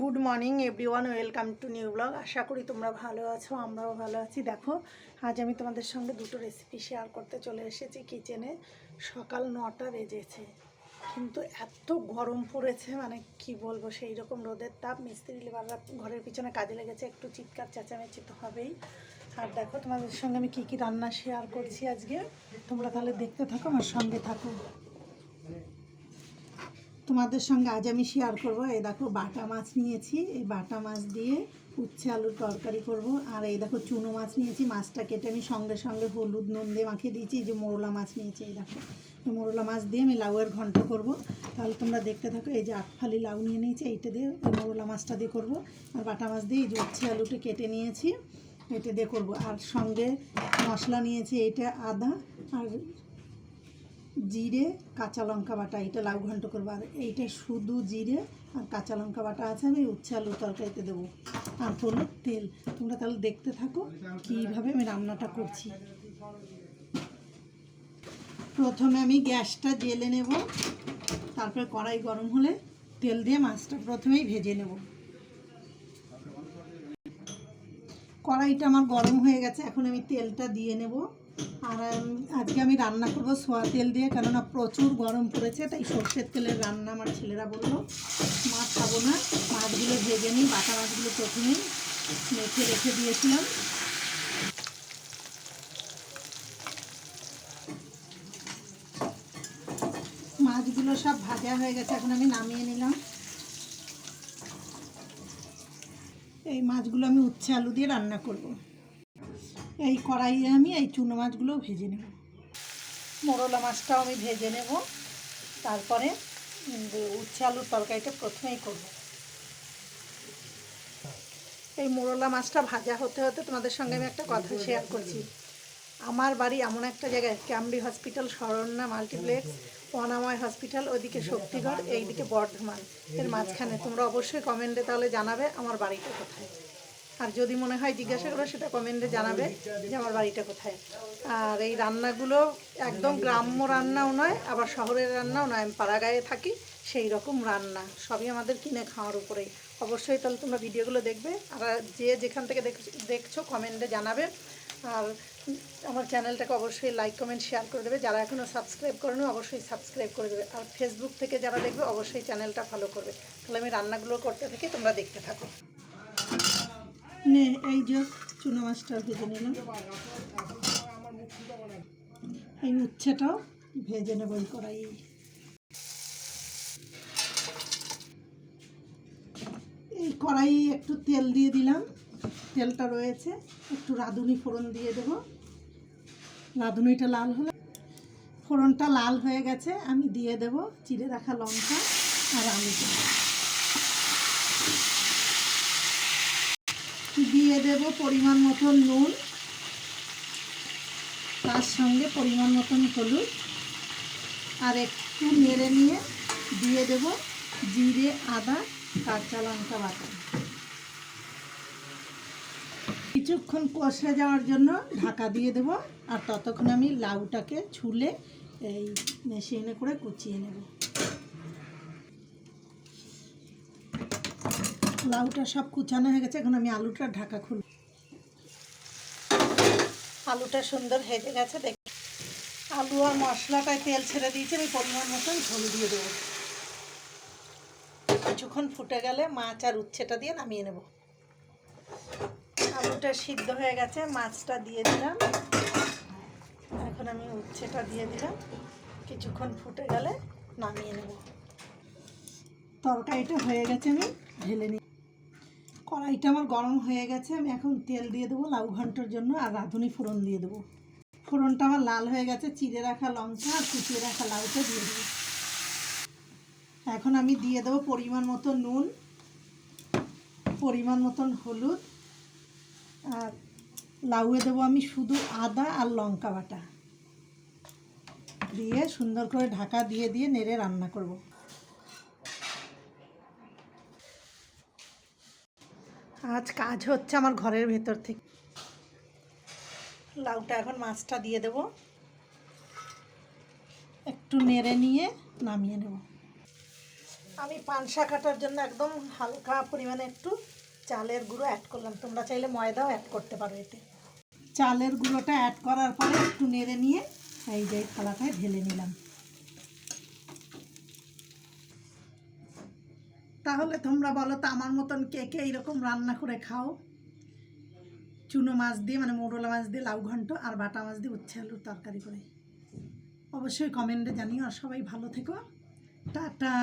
Good morning everyone welcome to new blog আশা করি তোমরা ভালো আছো, আমরাও ভালো আছি। দেখো, আজ আমি তোমাদের সঙ্গে দুটো রেসিপি শেয়ার করতে চলে এসেছি কিচেনে সকাল নটা বেজেছে, কিন্তু এত গরম পড়েছে মানে কি বলব সেই রকম রোদের তাপ। মিস্ত্রি লেবাররা ঘরের পিছনে কাজে লেগেছে, একটু চিৎকার চেঁচামেচি তো হবেই। আর দেখো, তোমাদের সঙ্গে আমি কী কী রান্না শেয়ার করছি আজকে। তোমরা তাহলে দেখতে থাকো, আমার সঙ্গে থাকো। তোমাদের সঙ্গে আজ আমি শেয়ার করব। এই দেখো বাটা মাছ নিয়েছি। এই বাটা মাছ দিয়ে উচ্ছে আলুর তরকারি করব। আর এই দেখো চুনো মাছ নিয়েছি। মাছটা কেটে আমি সঙ্গে সঙ্গে হলুদ, নুন দিয়ে মাখিয়ে দিয়েছি। যে মোরলা মাছ নিয়েছি, এই দেখো। মোরলা মাছ দিয়ে আমি লাউয়ের ঘন্ট করব। তাহলে তোমরা দেখতে থাকো, এই যে আটফালি লাউ নিয়ে নিয়েছি, এইটা দিয়ে মোরলা মাছটা দিয়ে করব। আর বাটা মাছ দিয়ে এই যে উচ্ছে আলুটা কেটে নিয়েছি, এটা দিয়ে করব। আর সঙ্গে মশলা নিয়েছি, এইটা আদা। আর জিরে, কাঁচা লঙ্কা বাটা, এটা লাউ ঘন্ট করব। আর এইটা শুধু জিরে আর কাঁচা লঙ্কা বাটা আছে, আমি উচ্ছে আলু তরকারিতে দেবো। আর হলুদ তেল। তোমরা তাহলে দেখতে থাকো কীভাবে আমি রান্নাটা করছি। প্রথমে আমি গ্যাসটা জেলে নেব। তারপরে কড়াই গরম হলে তেল দিয়ে মাছটা প্রথমেই ভেজে নেব। কড়াইটা আমার গরম হয়ে গেছে, এখন আমি তেলটা দিয়ে নেব। আর আজকে আমি রান্না করব সোয়া তেল দিয়ে, কেননা প্রচুর গরম পড়েছে, তাই সর্ষের তেলের রান্না আমার ছেলেরা বলল মাছ খাব না। মাছগুলো ভেজে নিই, বাটা মাছগুলো প্রথমেই মেখে রেখে দিয়েছিলাম। মাছগুলো সব ভাজা হয়ে গেছে, এখন আমি নামিয়ে নিলাম। এই মাছগুলো আমি উচ্ছে আলু দিয়ে রান্না করব। এই কড়াইয়ে আমি এই চুনো মাছগুলো ভেজে নেব। মোরলা মাছটাও আমি ভেজে নেব। তারপরে উচ্ছে আলুর তরকারিটা প্রথমেই করব। এই মোরলা মাছটা ভাজা হতে হতে তোমাদের সঙ্গে আমি একটা কথা শেয়ার করছি। আমার বাড়ি এমন একটা জায়গায় Camry hospital Saranya multiplex Anamoy hospital ওইদিকে শক্তিগড়, এইদিকে বর্ধমান। এর মাঝখানে। তোমরা অবশ্যই কমেন্টে তাহলে জানাবে আমার বাড়িটা কোথায়। আর যদি মনে হয় জিজ্ঞাসা করো, সেটা কমেন্টে জানাবে যে আমার বাড়িটা কোথায়। আর এই রান্নাগুলো একদম গ্রাম্য রান্নাও নয়, আবার শহরের রান্নাও নয়। আমি পাড়াগায়ে থাকি, সেই রকম রান্না। সবই আমাদের কিনে খাওয়ার উপরেই। অবশ্যই তাহলে তোমরা ভিডিওগুলো দেখবে। আর যে যেখান থেকে দেখ- দেখছ, কমেন্টে জানাবে। আর আমার চ্যানেলটাকে অবশ্যই লাইক কমেন্ট শেয়ার করে দেবে। যারা এখনও সাবস্ক্রাইব করেনি, অবশ্যই সাবস্ক্রাইব করে দেবে। আর ফেসবুক থেকে যারা দেখবে, অবশ্যই চ্যানেলটা ফলো করবে। তাহলে আমি রান্নাগুলো করতে থাকি, তোমরা দেখতে থাকো। এই যে চুনো মাছটা ভেজে নিলাম। এই উচ্ছেটাও ভেজে নেব এই কড়াই এই কড়াই একটু তেল দিয়ে দিলাম। তেলটা রয়েছে, একটু রাঁধুনি ফোড়ন দিয়ে দেবো। রাঁধুনিটা লাল হলে। ফোড়নটা লাল হয়ে গেছে, আমি দিয়ে দেব চিড়ে রাখা লঙ্কা আর আলুটা দিয়ে দেব পরিমাণ মতন নুন, তার সঙ্গে পরিমাণ মতন হলুদ, আর একটু নেড়ে নিয়ে দিয়ে দেব জিরে, আদা, কাঁচা লঙ্কা বাটা। কিছুক্ষণ কষে যাওয়ার জন্য ঢাকা দিয়ে দেব। আর ততক্ষণ আমি লাউটাকে ছুলে এই মেশিনে করে কুচিয়ে নেব। লাউটা সব কুচানো হয়ে গেছে, এখন আমি আলুটা ঢাকা খুলব আলুটা সুন্দর হেজে গেছে, দেখ। আলু আর মশলাটায় তেল ছেড়ে দিয়েছি, আমি পরিমাণ মতন ঝোল দিয়ে দেবো। কিছুক্ষণ ফুটে গেলে মাছ আর উচ্ছেটা দিয়ে নামিয়ে নেব। আলুটা সিদ্ধ হয়ে গেছে, মাছটা দিয়ে দিলাম। এখন আমি উচ্ছেটা দিয়ে দিলাম। কিছুক্ষণ ফুটে গেলে নামিয়ে নেব। তরকারিটা হয়ে গেছে, আমি ঢেলে নিই কড়াইটা আমার গরম হয়ে গেছে, আমি এখন তেল দিয়ে দেবো লাউ ঘণ্টার জন্য আর রাঁধুনি ফোড়ন দিয়ে দেবো। ফোড়নটা আমার লাল হয়ে গেছে, চিড়ে রাখা লঙ্কা আর কুচিয়ে রাখা লাউটা দিয়ে দেবো। এখন আমি দিয়ে দেবো পরিমাণ মতো নুন, পরিমাণ মতন হলুদ আর লাউয়ে দেবো আমি শুধু আদা আর লঙ্কা বাটা। দিয়ে সুন্দর করে ঢাকা দিয়ে দিয়ে নেড়ে রান্না করব। আজ কাজ হচ্ছে আমার ঘরের ভেতর থেকে। লাউটা এখন মাছটা দিয়ে দেব। একটু নেড়ে নিয়ে নামিয়ে নেব। আমি পানসা কাটার জন্য একদম হালকা পরিমাণে একটু চালের গুঁড়ো অ্যাড করলাম। তোমরা চাইলে ময়দাও অ্যাড করতে পারো এতে। চালের গুঁড়োটা অ্যাড করার পরে একটু নেড়ে নিয়ে এই যে থালাটায় ঢেলে নিলাম। তাহলে তোমরা বলো তো, আমার মতন কে কে এইরকম রান্না করে খাও? চুনো মাছ দিয়ে মানে মোরলা মাছ দিয়ে, লাউ ঘন্ট আর বাটা মাছ দিয়ে উচ্ছে আলুর তরকারি করে। অবশ্যই কমেন্টে জানিও। আর সবাই ভালো থেকো। টাটা।